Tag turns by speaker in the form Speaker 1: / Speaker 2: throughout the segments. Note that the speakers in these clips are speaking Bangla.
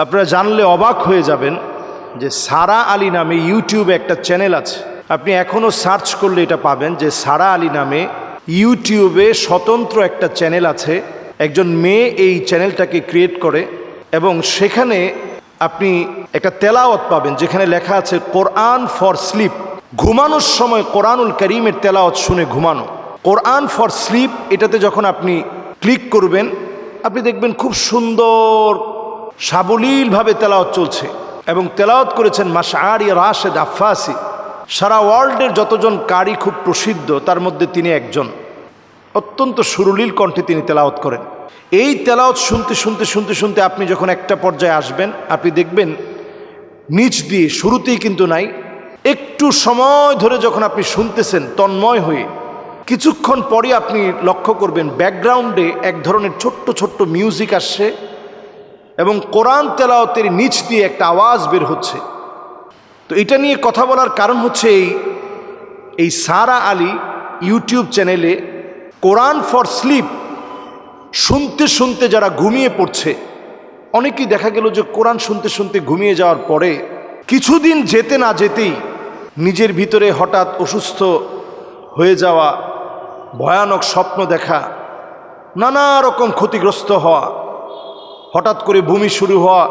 Speaker 1: আপনারা জানলে অবাক হয়ে যাবেন যে সারা আলী নামে ইউটিউবে একটা চ্যানেল আছে। আপনি এখনও সার্চ করলে এটা পাবেন যে সারা আলী নামে ইউটিউবে স্বতন্ত্র একটা চ্যানেল আছে। একজন মেয়ে এই চ্যানেলটাকে ক্রিয়েট করে এবং সেখানে আপনি একটা তেলাওয়াত পাবেন যেখানে লেখা আছে, কোরআন ফর স্লিপ। ঘুমানোর সময় কোরআনুল করিমের তেলাওয়াত শুনে ঘুমানো। কোরআন ফর স্লিপ, এটাতে যখন আপনি ক্লিক করবেন, আপনি দেখবেন খুব সুন্দর সাবলীলভাবে তেলাওয়াত চলছে এবং তেলাওয়াত করেছেন মাশারি রাশেদ আফাসি সারা ওয়ার্ল্ডের যতজন কারি খুব প্রসিদ্ধ, তার মধ্যে তিনি একজন। অত্যন্ত সুরলীল কণ্ঠে তিনি তেলাওয়াত করেন। এই তেলাওয়াত শুনতে শুনতে শুনতে শুনতে আপনি যখন একটা পর্যায়ে আসবেন, আপনি দেখবেন নিচ দিয়ে, শুরুতেই কিন্তু নাই। একটু সময় ধরে যখন আপনি শুনতেছেন, তন্ময় হয়ে, কিছুক্ষণ পরে আপনি লক্ষ্য করবেন, ব্যাকগ্রাউন্ডে এক ধরনের ছোট্ট ছোট্ট মিউজিক আসছে। এবং কোরআন তেলাওয়াতের নিচ দিয়ে একটা আওয়াজ বের হচ্ছে। তো এটা নিয়ে কথা বলার কারণ হচ্ছে এই এই সারা আলী ইউটিউব চ্যানেলে কোরআন ফর স্লিপ শুনতে শুনতে যারা ঘুমিয়ে পড়ছে, অনেকেই দেখা গেল যে কোরআন শুনতে শুনতে ঘুমিয়ে যাওয়ার পরে কিছুদিন যেতে না যেতেই নিজের ভিতরে হঠাৎ অসুস্থ হয়ে যাওয়া, ভয়ানক স্বপ্ন দেখা, নানা রকম ক্ষতিগ্রস্ত হওয়া হঠাৎ করে বমি শুরু হওয়া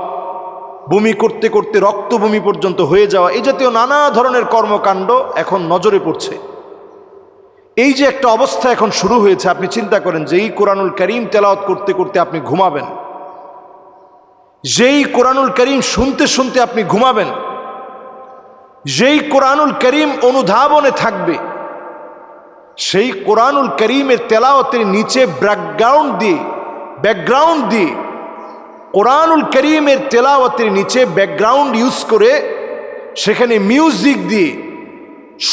Speaker 1: বমি করতে করতে রক্ত বমি পর্যন্ত হয়ে যাওয়া, এই জাতীয় নানা ধরনের কর্মকাণ্ড এখন নজরে পড়ছে। এই যে একটা অবস্থা এখন শুরু হয়েছে, আপনি চিন্তা করেন যে এই কোরআনুল করিম তেলাওয়াত করতে করতে আপনি ঘুমাবেন। যেই কোরআনুল করিম শুনতে শুনতে আপনি ঘুমাবেন, যেই কোরআনুল করিম অনুধাবনে থাকবে, সেই কোরআনুল করিমের তেলাওয়াতের নিচে ব্যাকগ্রাউন্ড দিয়ে ব্যাকগ্রাউন্ড দিয়ে কোরআনুল করিমের তেলাওয়াতের নিচে ব্যাকগ্রাউন্ড ইউজ করে সেখানে মিউজিক দিয়ে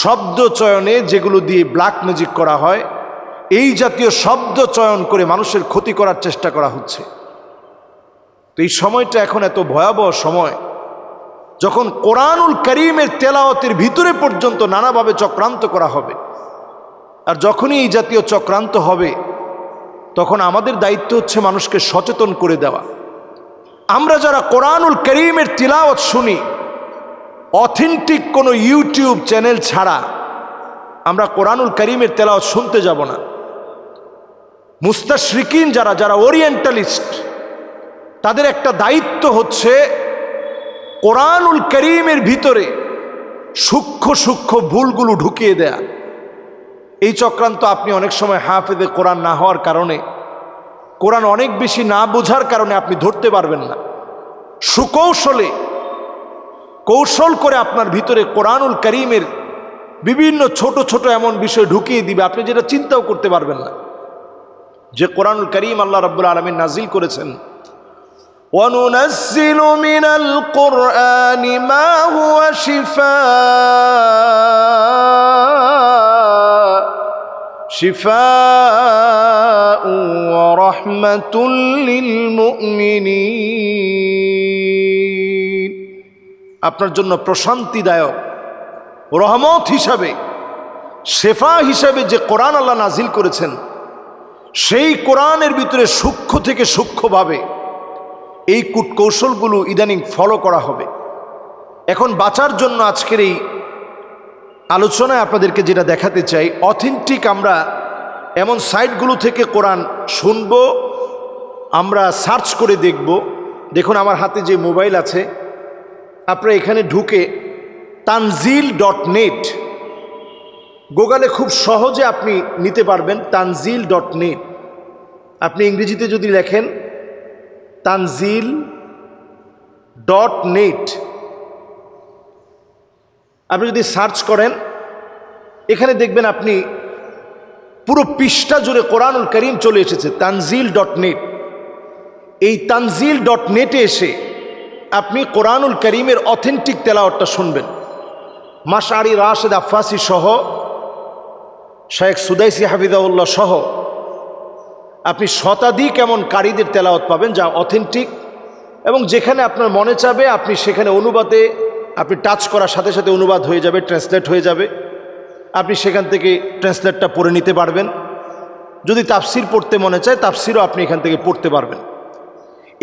Speaker 1: শব্দ চয়নে যেগুলো দিয়ে ব্ল্যাক ম্যাজিক করা হয়, এই জাতীয় শব্দ চয়ন করে মানুষের ক্ষতি করার চেষ্টা করা হচ্ছে। তো এই সময়টা এখন এত ভয়াবহ সময়, যখন কোরআনুল করিমের তেলাওয়াতের ভিতরে পর্যন্ত নানাভাবে চক্রান্ত করা হবে, আর যখনই এই জাতীয় চক্রান্ত হবে, তখন আমাদের দায়িত্ব হচ্ছে মানুষকে সচেতন করে দেওয়া। আমরা যারা কোরআনুল করিমের তিলাওয়াত শুনি অথেন্টিক কোনো ইউটিউব চ্যানেল ছাড়া আমরা কোরআনুল করিমের তেলাওয়াত শুনতে যাব না। মুস্তাশরিকিন যারা যারা ওরিয়েন্টালিস্ট তাদের একটা দায়িত্ব হচ্ছে কোরআনুল করিমের ভিতরে সূক্ষ্ম সূক্ষ্ম ভুলগুলো ঢুকিয়ে দেয়া। এই চক্রান্ত আপনি অনেক সময় হাফেদে কোরআন না হওয়ার কারণে কোরআন অনেক বেশি না বোঝার কারণে আপনি ধরতে পারবেন না সুকৌশলে কৌশল করে আপনার ভিতরে কোরআনুল করিমের বিভিন্ন ছোট ছোট এমন বিষয় ঢুকিয়ে দিবে আপনি যেটা চিন্তাও করতে পারবেন না যে কোরআনুল করিম আল্লাহ রাব্বুল আলমিন নাজিল করেছেন وننزل من القرآن ما هو شفاء شفاء ورحمة للمؤمنين আপনার জন্য প্রশান্তিদায়ক রহমত হিসাবে শেফা হিসাবে যে কোরআন আল্লাহ নাজিল করেছেন সেই কোরআনের ভিতরে সূক্ষ্ম থেকে সূক্ষ্মভাবে এই কূটকৌশলগুলো ইদানিং ফলো করা হবে এখন বাঁচার জন্য আজকের এই আলোচনায় আপনাদেরকে যেটা দেখাতে চাই অথেন্টিক আমরা এমন সাইটগুলো থেকে কোরআন শুনব, আমরা সার্চ করে দেখব। দেখুন, আমার হাতে যে মোবাইল আছে, আপনারা এখানে ঢুকে তানজিল ডট নেট, গুগলে খুব সহজে আপনি নিতে পারবেন তানজিল ডট নেট। আপনি ইংরেজিতে যদি লেখেন, তানজিল ডট নেট, আপনি যদি সার্চ করেন, এখানে দেখবেন আপনি পুরো পৃষ্ঠা জুড়ে কোরআনুল করিম চলে এসেছে, তানজিল ডট নেট। এই তানজিল ডট নেটে এসে আপনি কোরআনুল করিমের অথেন্টিক তেলাওয়াতটা শুনবেন। মাশারি রাশেদ আফাসি সহ শেখ সুদাইসি হাফিজাউল্লাহ সহ, আপনি শতাধিক এমন কারীদের তেলাওয়াত পাবেন যা অথেন্টিক এবং যেখানে আপনার মনে চাবে আপনি সেখানে অনুবাদে, আপনি টাচ করার সাথে সাথে অনুবাদ হয়ে যাবে, ট্রান্সলেট হয়ে যাবে। আপনি সেখান থেকে ট্রান্সলেটটা পড়ে নিতে পারবেন। যদি তাফসির পড়তে মনে চায়, তাফসিরও আপনি এখান থেকে পড়তে পারবেন।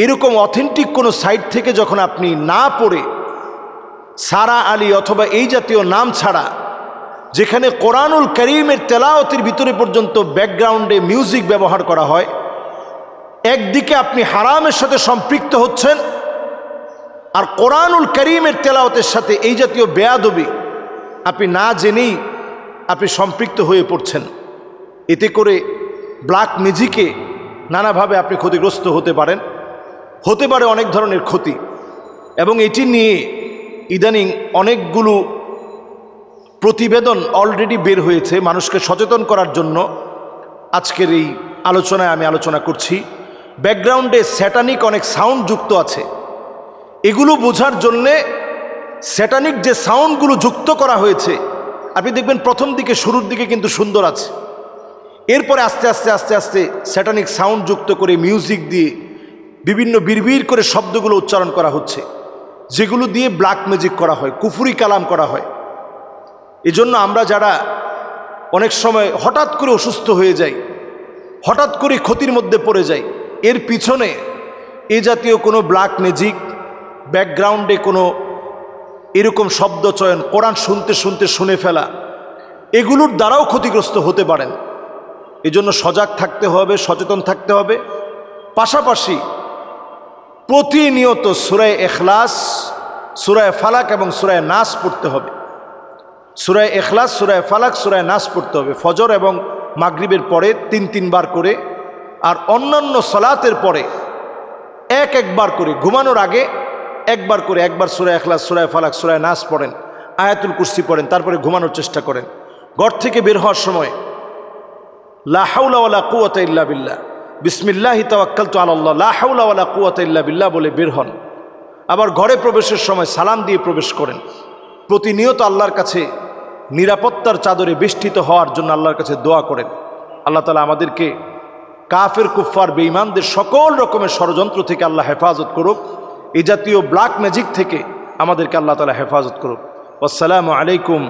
Speaker 1: এরকম অথেন্টিক কোনো সাইট থেকে যখন আপনি না পড়ে, সারা আলী অথবা এই জাতীয় নাম ছাড়া, যেখানে কোরআনুল করিমের তেলাওতির ভিতরে পর্যন্ত ব্যাকগ্রাউন্ডে মিউজিক ব্যবহার করা হয়, একদিকে আপনি হারামের সাথে সম্পৃক্ত হচ্ছেন, আর কোরআনুল করিমের তেলাওতের সাথে এই জাতীয় বেয়াদবি আপনি না জেনেই আপনি সম্পৃক্ত হয়ে পড়ছেন। এতে করে ব্ল্যাক মিউজিকে নানাভাবে আপনি ক্ষতিগ্রস্ত হতে পারেন। হতে পারে অনেক ধরনের ক্ষতি। এবং এটি নিয়ে ইদানিং অনেকগুলো প্রতিবেদন অলরেডি বের হয়েছে মানুষকে সচেতন করার জন্য। আজকের এই আলোচনায় আমি আলোচনা করছি। ব্যাকগ্রাউন্ডে স্যাটানিক অনেক সাউন্ড যুক্ত আছে। এগুলো বোঝার জন্যে স্যাটানিক যে সাউন্ডগুলো যুক্ত করা হয়েছে আপনি দেখবেন প্রথম দিকে, শুরুর দিকে কিন্তু সুন্দর আছে। এরপরে আস্তে আস্তে আস্তে আস্তে স্যাটানিক সাউন্ড যুক্ত করে মিউজিক দিয়ে বিভিন্ন বিড়বিড় করে শব্দগুলো উচ্চারণ করা হচ্ছে। যেগুলো দিয়ে ব্ল্যাক ম্যাজিক করা হয়, কুফুরি কালাম করা হয়। এজন্য আমরা যারা অনেক সময় হঠাৎ করে অসুস্থ হয়ে যাই, হঠাৎ করে ক্ষতির মধ্যে পড়ে যাই, এর পিছনে এ জাতীয় কোনো ব্ল্যাক ম্যাজিক ব্যাকগ্রাউন্ডে কোনো এরকম শব্দ চয়ন, কোরআন শুনতে শুনতে শুনে ফেলা। এগুলোর দ্বারাও ক্ষতিগ্রস্ত হতে পারেন। এজন্য সজাগ থাকতে হবে, সচেতন থাকতে হবে। পাশাপাশি প্রতিনিয়ত সুরায় এখলাস সুরায় ফালাক এবং সুরায় নাস পড়তে হবে। সুরায় এখলাস সুরায় ফালাক সুরায় নাস পড়তে হবে। ফজর এবং মাগরিবের পরে তিন তিনবার করে আর অন্যান্য সলাতের পরে এক একবার করে ঘুমানোর আগে একবার করে, একবার সুরায় এখলাস সুরায় ফালাক সুরায় নাস পড়েন, আয়াতুল কুর্সি পড়েন, তারপরে ঘুমানোর চেষ্টা করেন। ঘর থেকে বের হওয়ার সময় লাহাউলা কুয়াত ইল্লা বিল্লাহ, বিসমিল্লাহি তাওয়াক্কাল তো আল্লাহ লাহাউলা কুয়াত ইল্লা বিল্লাহ বলে বের হন। আবার ঘরে প্রবেশের সময় সালাম দিয়ে প্রবেশ করেন। প্রতিনিয়ত আল্লাহর কাছে নিরাপত্তার চাদরে বেষ্টিত হওয়ার জন্য আল্লাহর কাছে দোয়া করেন। আল্লাহ তালা আমাদেরকে কাফের কুফার বেঈমানদের সকল রকমের ষড়যন্ত্র থেকে আল্লাহ হেফাজত করুক। এই জাতীয় ব্ল্যাক ম্যাজিক থেকে আমাদেরকে আল্লাহ তালা হেফাজত করুক। আসসালামু আলাইকুম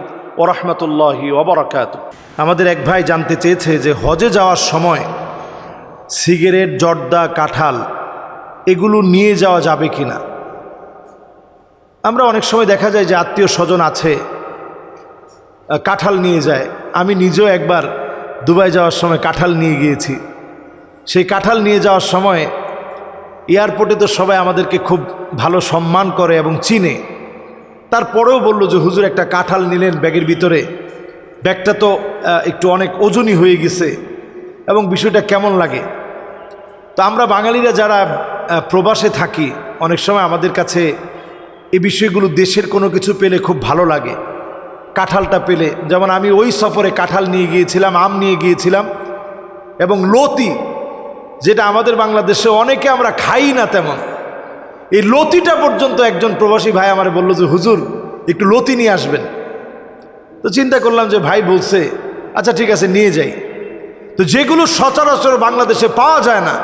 Speaker 1: ওরহমতুল্লাহি ওবরাকাত আমাদের এক ভাই জানতে চেয়েছে যে হজে যাওয়ার সময় সিগারেট, জর্দা, কাঁঠাল এগুলো নিয়ে যাওয়া যাবে কি না আমরা অনেক সময় দেখা যায় যে আত্মীয় স্বজন আছে কাঁঠাল নিয়ে যায়। আমি নিজেও একবার দুবাই যাওয়ার সময় কাঁঠাল নিয়ে গিয়েছি। সেই কাঁঠাল নিয়ে যাওয়ার সময় এয়ারপোর্টে তো সবাই আমাদেরকে খুব ভালো সম্মান করে এবং চিনে। তারপরেও বলল যে, হুজুর, একটা কাঁঠাল নিলেন ব্যাগের ভিতরে। ব্যাগটা তো একটু অনেক ওজনই হয়ে গেছে এবং বিষয়টা কেমন লাগে? তো আমরা বাঙালিরা যারা প্রবাসে থাকি, অনেক সময় আমাদের কাছে এই বিষয়গুলো দেশের কোনো কিছু পেলে খুব ভালো লাগে। কাঁঠালটা পেলে। যেমন আমি ওই সফরে কাঁঠাল নিয়ে গিয়েছিলাম, আম নিয়ে গিয়েছিলাম এবং লতি যেটা আমাদের বাংলাদেশে অনেকে আমরা খাই না তেমন। এই লতিটা পর্যন্ত একজন প্রবাসী ভাই আমার বলল যে, হুজুর, একটু লতি নিয়ে আসবেন। তো চিন্তা করলাম যে, ভাই বলছে আচ্ছা ঠিক আছে, নিয়ে যাই। তো যেগুলো সচরাচর বাংলাদেশে পাওয়া যায় না,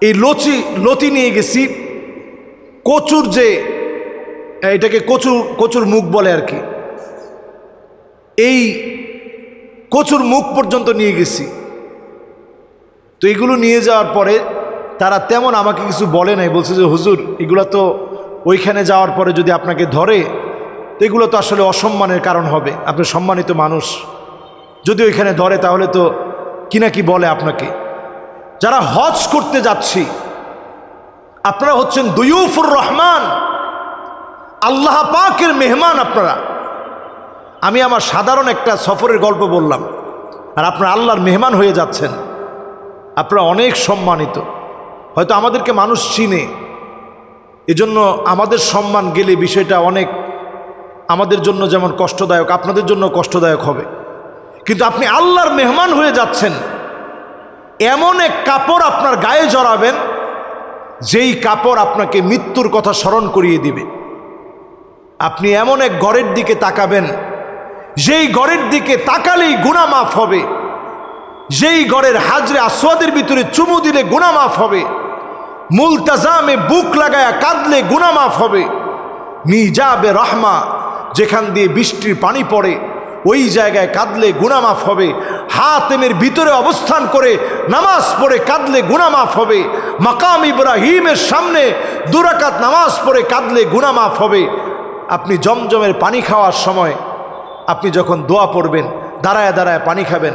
Speaker 1: এই লচি, লতি নিয়ে গেছি। কচুর যে, এটাকে কচুর কচুর মুখ বলে আর কি। এই কচুর মুখ পর্যন্ত নিয়ে গেছি। তো এগুলো নিয়ে যাওয়ার পরে তারা তেমন আমাকে কিছু বলে নাই, বলছে যে, হুজুর, এগুলো তো ওইখানে যাওয়ার পরে যদি আপনাকে ধরে, তো এগুলো তো আসলে অসম্মানের কারণ হবে, আপনি সম্মানিত মানুষ। যদি ওইখানে ধরে, তাহলে তো কি না কি বলে আপনাকে। যারা হজ করতে যাচ্ছি, আপনারা হচ্ছেন দুয়ুফুর রহমান। আল্লাহ পাকের মেহমান আপনারা। আমি আমার সাধারণ একটা সফরের গল্প বললাম, আর আপনারা আল্লাহর মেহমান হয়ে যাচ্ছেন। আপনারা অনেক সম্মানিত। হয়তো আমাদেরকে মানুষ চিনে। এজন্য আমাদের সম্মান গেলে বিষয়টা অনেক আমাদের জন্য যেমন কষ্টদায়ক, আপনাদের জন্য কষ্টদায়ক হবে। কিন্তু আপনি আল্লাহর মেহমান হয়ে যাচ্ছেন। এমন এক কাপড় আপনার গায়ে জড়াবেন, যেই কাপড় আপনাকে মৃত্যুর কথা স্মরণ করিয়ে দিবে। আপনি এমন এক ঘরের দিকে তাকাবেন, যেই ঘরের দিকে তাকালেই গুণা মাফ হবে। যেই ঘরের হাজরে আসোয়াদের ভিতরে চুমু দিলে গুণা মাফ হবে। মুলতাজামে বুক লাগায়া কাঁদলে গুণা মাফ হবে। নিজাবে রহমা, যেখান দিয়ে বৃষ্টির পানি পড়ে, ওই জায়গায় কাঁদলে গুনামাফ হবে। হাতেমের ভিতরে অবস্থান করে নামাজ পড়ে কাঁদলে গুনামাফ হবে। মাকাম ইব্রাহিমের সামনে দুরাকাত নামাজ পড়ে কাঁদলে গুনামাফ হবে। আপনি জমজমের পানি খাওয়ার সময় আপনি যখন দোয়া পড়বেন, দাঁড়ায় দাঁড়ায় পানি খাবেন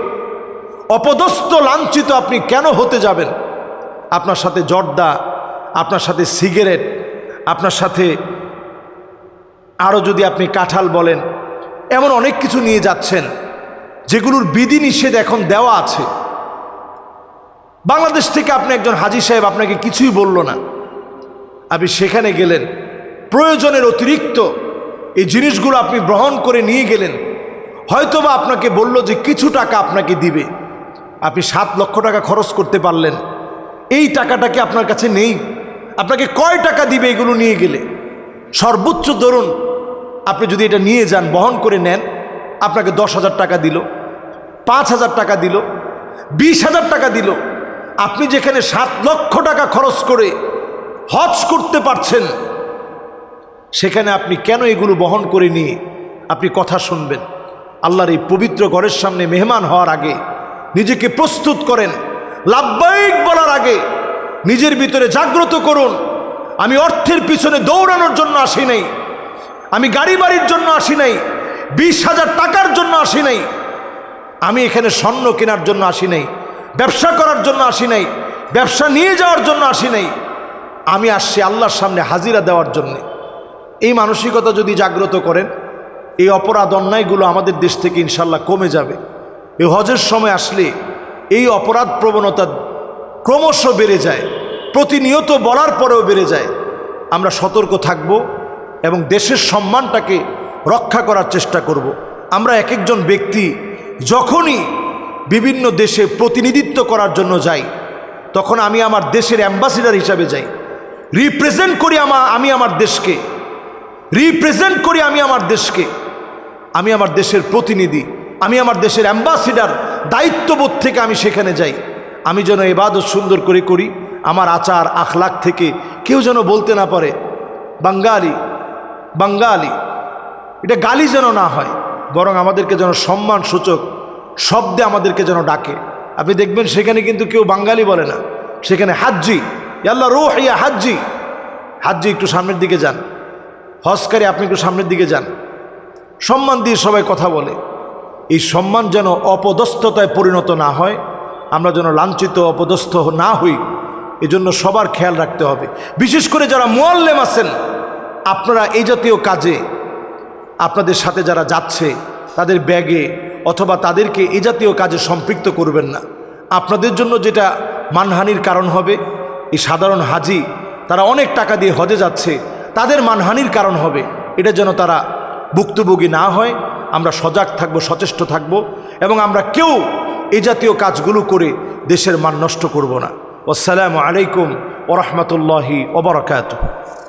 Speaker 1: অপদস্থ, লাঞ্ছিত আপনি কেন হতে যাবেন? আপনার সাথে জর্দা, আপনার সাথে সিগারেট, আপনার সাথে আরও যদি আপনি কাঁঠাল বলেন, এমন অনেক কিছু নিয়ে যাচ্ছেন, যেগুলোর বিধি নিষেধ এখন দেওয়া আছে। বাংলাদেশ থেকে আপনি একজন হাজি সাহেব আপনাকে কিছুই বলল না। আপনি সেখানে গেলেন, প্রয়োজনের অতিরিক্ত এই জিনিসগুলো আপনি গ্রহণ করে নিয়ে গেলেন। হয়তোবা আপনাকে বলল যে কিছু টাকা আপনাকে দিবে। আপনি সাত লক্ষ টাকা খরচ করতে পারলেন। এই টাকাটা কি আপনার কাছে নেই? আপনাকে কয় টাকা দিবে এগুলো নিয়ে গেলে? সর্বোচ্চ ধরুন, আপনি যদি এটা নিয়ে যান, বহন করে নেন, আপনাকে দশ হাজার টাকা দিল, পাঁচ হাজার টাকা দিল, বিশ হাজার টাকা দিল। আপনি যেখানে সাত লক্ষ টাকা খরচ করে হজ করতে পারছেন, সেখানে আপনি কেন এগুলো বহন করে নিয়ে আপনি কথা শুনবেন? আল্লাহর এই পবিত্র ঘরের সামনে মেহমান হওয়ার আগে নিজেকে প্রস্তুত করেন। লাভবাহিক বলার আগে নিজের ভিতরে জাগ্রত করুন। আমি অর্থের পিছনে দৌড়ানোর জন্য আসি নাই। আমি গাড়ি বাড়ির জন্য আসি নাই। বিশ হাজার টাকার জন্য আসি নাই। আমি এখানে স্বর্ণ কেনার জন্য আসি নাই। ব্যবসা করার জন্য আসি নাই। ব্যবসা নিয়ে যাওয়ার জন্য আসি নাই। আমি আসছি আল্লাহর সামনে হাজিরা দেওয়ার জন্যে। এই মানসিকতা যদি জাগ্রত করেন, এই অপরাধ অন্যায়গুলো আমাদের দেশ থেকে ইনশাল্লাহ কমে যাবে। এই হজের সময় আসলে এই অপরাধ প্রবণতা ক্রমশ বেড়ে যায়, প্রতিনিয়ত বলার পরেও বেড়ে যায়। আমরা সতর্ক থাকব এবং দেশের সম্মানটাকে রক্ষা করার চেষ্টা করব। আমরা এক একজন ব্যক্তি যখনই বিভিন্ন দেশে প্রতিনিধিত্ব করার জন্য যাই, তখন আমি আমার দেশের অ্যাম্বাসিডার হিসাবে যাই। রিপ্রেজেন্ট করি আমার আমি আমার দেশকে। রিপ্রেজেন্ট করি আমি আমার দেশকে। আমি আমার দেশের প্রতিনিধি। আমি আমার দেশের অ্যাম্বাসিডার, দায়িত্ববোধ থেকে আমি সেখানে যাই। আমি যেন এবাদত সুন্দর করে করি, আমার আচার আখলাখ থেকে কেউ যেন বলতে না পারে বাঙ্গালি বাঙ্গালি এটা গালি যেন না হয়, বরং আমাদেরকে যেন সম্মান সূচক শব্দে আমাদেরকে যেন ডাকে। আপনি দেখবেন সেখানে কিন্তু কেউ বাঙ্গালি বলে না। সেখানে হাজ্জি আল্লাহ রোহ ইয়া হাজ্জি। হাজ্জি, একটু সামনের দিকে যান। হজকারে, আপনি একটু সামনের দিকে যান। সম্মান দিয়ে সবাই কথা বলে। এই সম্মান যেন অপদস্থতায় পরিণত না হয়, আমরা যেন লাঞ্ছিত, অপদস্থ না হই, এজন্য সবার খেয়াল রাখতে হবে। বিশেষ করে যারা মোয়াল্লেম আছেন, আপনারা এই জাতীয় কাজে, আপনাদের সাথে যারা যাচ্ছে, তাদের ব্যাগে অথবা তাদেরকে এই জাতীয় কাজে সম্পৃক্ত করবেন না। আপনাদের জন্য যেটা মানহানির কারণ হবে, এই সাধারণ হাজি, তারা অনেক টাকা দিয়ে হজে যাচ্ছে, তাদের মানহানির কারণ হবে, এটা যেন তারা ভুক্তভোগী না হয় আমরা সজাগ থাকব, সচেষ্ট থাকব এবং আমরা কেউ এ জাতীয় কাজগুলো করে দেশের মান নষ্ট করব না। আসসালামু আলাইকুম ওরহমতুল্লাহি ওবরাকাত